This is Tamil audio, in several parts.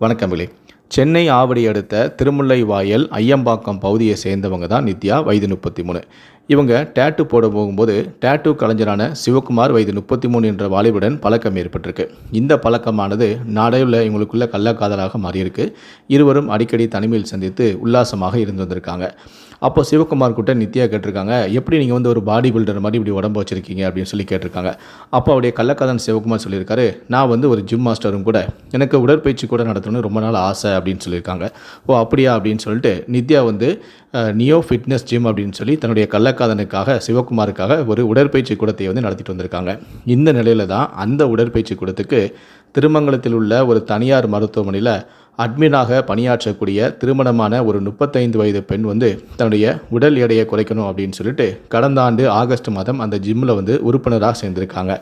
வணக்கமிலே சென்னை ஆவடி அடுத்த திருமுல்லை வாயல் ஐயம்பாக்கம் பகுதியை சேர்ந்தவங்க தான் நித்யா வயது முப்பத்தி மூணு. இவங்க டேட்டு போட போகும்போது டேட்டு கலைஞரான சிவகுமார் வயது முப்பத்தி மூணு என்ற வாலிபுடன் பழக்கம் ஏற்பட்டிருக்கு. இந்த பழக்கமானது நாடையில் இவங்களுக்குள்ள கள்ளக்காதலாக மாறியிருக்கு. இருவரும் அடிக்கடி தனிமையில் சந்தித்து உல்லாசமாக இருந்து வந்திருக்காங்க. அப்போ சிவகுமார் கிட்ட நித்யா கேட்டிருக்காங்க எப்படி நீங்கள் வந்து ஒரு பாடி பில்டர் மாதிரி இப்படி உடம்பு வச்சிருக்கீங்க? அப்படின்னு சொல்லி கேட்டிருக்காங்க. அப்போ அவருடைய கள்ளக்காதன் சிவகுமார் சொல்லியிருக்காரு நான் வந்து ஒரு ஜிம் மாஸ்டரும் கூட எனக்கு உடற்பயிற்சி கூட நடத்தணும்னு ரொம்ப நாள் ஆசை அப்படின்னு சொல்லியிருக்காங்க. ஓ அப்படியா அப்படின்னு சொல்லிட்டு நித்யா வந்து நியோ ஃபிட்னஸ் ஜிம் அப்படின்னு சொல்லி தன்னுடைய கள்ளக்காதனுக்காக சிவகுமாருக்காக ஒரு உடற்பயிற்சி கூடத்தை வந்து நடத்திட்டு வந்திருக்காங்க. இந்த நிலையில தான் அந்த உடற்பயிற்சி கூடத்துக்கு திருமங்கலத்தில் உள்ள ஒரு தனியார் மருத்துவமனையில் அட்மினாக பணியாற்றக்கூடிய திருமணமான ஒரு முப்பத்தைந்து வயது பெண் வந்து தன்னுடைய உடல் எடையை குறைக்கணும் அப்படின்னு சொல்லிட்டு கடந்த ஆண்டு ஆகஸ்ட் மாதம் அந்த ஜிம்மில் வந்து உறுப்பினராக சேர்ந்திருக்காங்க.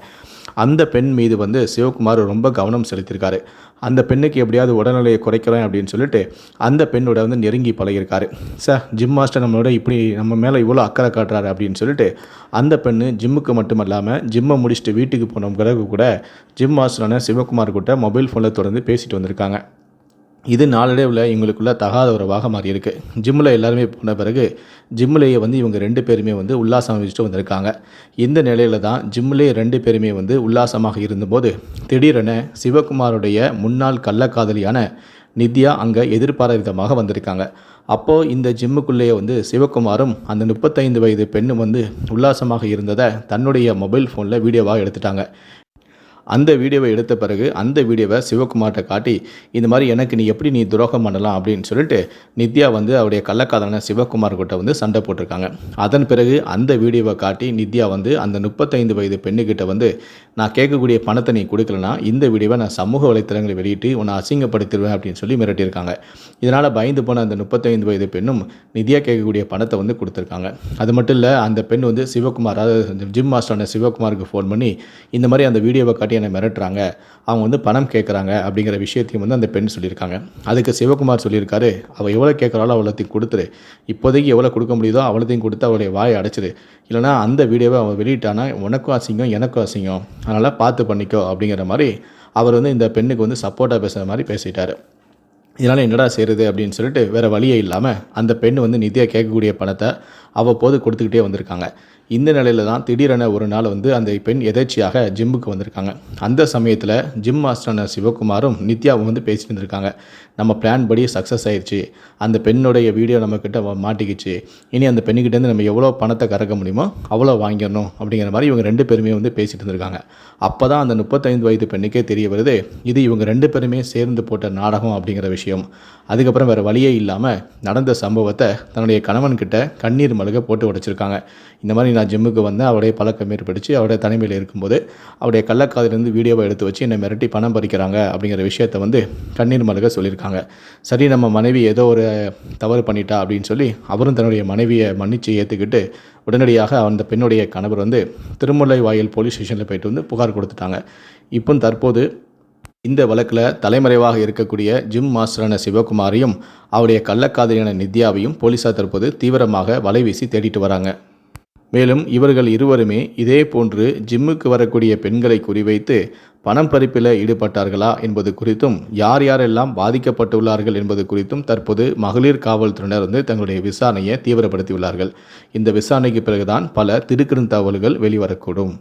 அந்த பெண் மீது வந்து சிவகுமார் ரொம்ப கவனம் செலுத்தியிருக்காரு. அந்த பெண்ணுக்கு எப்படியாவது உடல்நிலையை குறைக்கிறேன் அப்படின்னு சொல்லிட்டு அந்த பெண்ணோட வந்து நெருங்கி பழகியிருக்காரு. சார் ஜிம் மாஸ்டர் நம்மளோட இப்படி நம்ம மேலே இவ்வளோ அக்கறை காட்டுறாரு அப்படின்னு சொல்லிட்டு அந்த பெண்ணு ஜிம்முக்கு மட்டும் இல்லாமல் ஜிம்மை முடிச்சுட்டு வீட்டுக்கு போன பிறகு கூட ஜிம் மாஸ்டரான சிவகுமார் கிட்ட மொபைல் ஃபோனில் தொடர்ந்து பேசிட்டு வந்திருக்காங்க. இது நாளடைவில் இவங்களுக்குள்ள தகாத உறவாக மாறிருக்கு ஜிம்மில் எல்லாருமே போன பிறகு ஜிம்மிலேயே வந்து இவங்க ரெண்டு பேருமே வந்து உல்லாசம் வச்சுட்டு வந்திருக்காங்க. இந்த நிலையில தான் ஜிம்மிலே ரெண்டு பேருமே வந்து உல்லாசமாக இருந்தபோது திடீரென சிவகுமாருடைய முன்னாள் கள்ளக்காதலியான நித்யா அங்கே எதிர்பாராத விதமாக வந்திருக்காங்க. அப்போது இந்த ஜிம்முக்குள்ளேயே வந்து சிவகுமாரும் அந்த முப்பத்தைந்து வயது பெண்ணும் வந்து உல்லாசமாக இருந்ததை தன்னுடைய மொபைல் ஃபோனில் வீடியோவாக எடுத்துட்டாங்க. அந்த வீடியோவை எடுத்த பிறகு அந்த வீடியோவை சிவகுமார்கிட்ட காட்டி இந்த மாதிரி எனக்கு நீ எப்படி நீ துரோகம் பண்ணலாம்? அப்படின்னு சொல்லிட்டு நித்யா வந்து அவருடைய கள்ளக்காதலான சிவகுமார் கிட்ட வந்து சண்டை போட்டிருக்காங்க. அதன் பிறகு அந்த வீடியோவை காட்டி நித்யா வந்து அந்த முப்பத்தைந்து வயது பெண்ணுக்கிட்ட வந்து நான் கேட்கக்கூடிய பணத்தை நீ கொடுக்கலனா இந்த வீடியோவை நான் சமூக வலைத்தளங்களில் வெளியிட்டு உன்னை அசிங்கப்படுத்திடுவேன் அப்படின்னு சொல்லி மிரட்டியிருக்காங்க. இதனால் பயந்து போன அந்த முப்பத்தைந்து வயது பெண்ணும் நித்யா கேட்கக்கூடிய பணத்தை வந்து கொடுத்துருக்காங்க. அது மட்டும் இல்லை அந்த பெண் வந்து சிவகுமார் அதாவது ஜிம் மாஸ்டரான சிவகுமாருக்கு ஃபோன் பண்ணி இந்த மாதிரி அந்த வீடியோவை காட்டி என்னை மிரட்டுறாங்க அவங்க வந்து பணம் கேட்குறாங்க அப்படிங்கிற விஷயத்தையும் வந்து அந்த பெண் சொல்லியிருக்காங்க. அதுக்கு சிவகுமார் சொல்லியிருக்காரு அவள் எவ்வளோ கேட்குறாளோ அவ்வளோத்தையும் கொடுத்துரு. இப்போதைக்கு எவ்வளோ கொடுக்க முடியுதோ அவ்வளோத்தையும் கொடுத்து அவளுடைய வாயை அடைச்சிரு. இல்லைனா அந்த வீடியோவை அவள் வெளியிட்டானா உனக்கும் அசிங்கம் எனக்கும் அசிங்கம். அதனால் பார்த்து பண்ணிக்கோ அப்படிங்கிற மாதிரி அவர் வந்து இந்த பெண்ணுக்கு வந்து சப்போர்ட்டாக பேசுகிற மாதிரி பேசிட்டாரு. இதனால் என்னடா செய்கிறது அப்படின்னு சொல்லிட்டு வேறு வழியே இல்லாமல் அந்த பெண் வந்து நிதியாக கேட்கக்கூடிய பணத்தை அவ்வப்போது கொடுத்துக்கிட்டே வந்திருக்காங்க. இந்த நிலையில தான் திடீரென ஒரு நாள் வந்து அந்த பெண் எதேச்சியாக ஜிம்முக்கு வந்திருக்காங்க. அந்த சமயத்தில் ஜிம் மாஸ்டரான சிவகுமாரும் நித்யாவும் வந்து பேசிட்டு இருந்திருக்காங்க. நம்ம பிளான் படி சக்ஸஸ் ஆயிடுச்சு அந்த பெண்ணுடைய வீடியோ நம்மக்கிட்ட மாட்டிக்கிச்சு. இனி அந்த பெண்ணுக்கிட்டேருந்து நம்ம எவ்வளோ பணத்தை கறக்க முடியுமோ அவ்வளோ வாங்கிடணும் அப்படிங்கிற மாதிரி இவங்க ரெண்டு பேருமே வந்து பேசிட்டு இருந்திருக்காங்க. அப்போ தான் அந்த முப்பத்தைந்து வயது பெண்ணுக்கே தெரிய வருது இது இவங்க ரெண்டு பேருமே சேர்ந்து போட்ட நாடகம் அப்படிங்கிற விஷயம். அதுக்கப்புறம் வேறு வழியே இல்லாமல் நடந்த சம்பவத்தை தன்னுடைய கணவன்கிட்ட கண்ணீர் மழுக போட்டு உடைச்சிருக்காங்க. இந்த மாதிரி நான் ஜிம்முக்கு வந்தேன் அவருடைய பழக்கம் ஏற்பட்டுச்சு. அவருடைய தனிமையில் இருக்கும்போது அவருடைய கள்ளக்காதிலிருந்து வீடியோவை எடுத்து வச்சு என்னை மிரட்டி பணம் பறிக்கிறாங்க அப்படிங்கிற விஷயத்தை வந்து கண்ணீர் மலக சொல்லியிருக்காங்க. சரி நம்ம மனைவி ஏதோ ஒரு தவறு பண்ணிட்டா அப்படின்னு சொல்லி அவரும் தன்னுடைய மனைவியை மன்னிச்சு ஏற்றுக்கிட்டு உடனடியாக அந்த பெண்ணுடைய கணவர் வந்து திருமுல்லை வாயில் போலீஸ் ஸ்டேஷனில் போயிட்டு வந்து புகார் கொடுத்துட்டாங்க. இப்போ தற்போது இந்த வழக்கில் தலைமறைவாக இருக்கக்கூடிய ஜிம் மாஸ்டரான சிவகுமாரையும் அவருடைய கள்ளக்காதலியான நித்யாவையும் போலீசார் தற்போது தீவிரமாக வலைவீசி தேடிட்டு வராங்க. மேலும் இவர்கள் இருவருமே இதே போன்று ஜிம்முக்கு வரக்கூடிய பெண்களை குறிவைத்து பணம் பறிப்பில் ஈடுபட்டார்களா என்பது குறித்தும் யார் யாரெல்லாம் பாதிக்கப்பட்டுள்ளார்கள் என்பது குறித்தும் தற்போது மகளிர் காவல்துறையினர் வந்து தங்களுடைய விசாரணையை தீவிரப்படுத்தியுள்ளார்கள். இந்த விசாரணைக்கு பிறகுதான் பல திடுக்கிடும் தகவல்கள் வெளிவரக்கூடும்.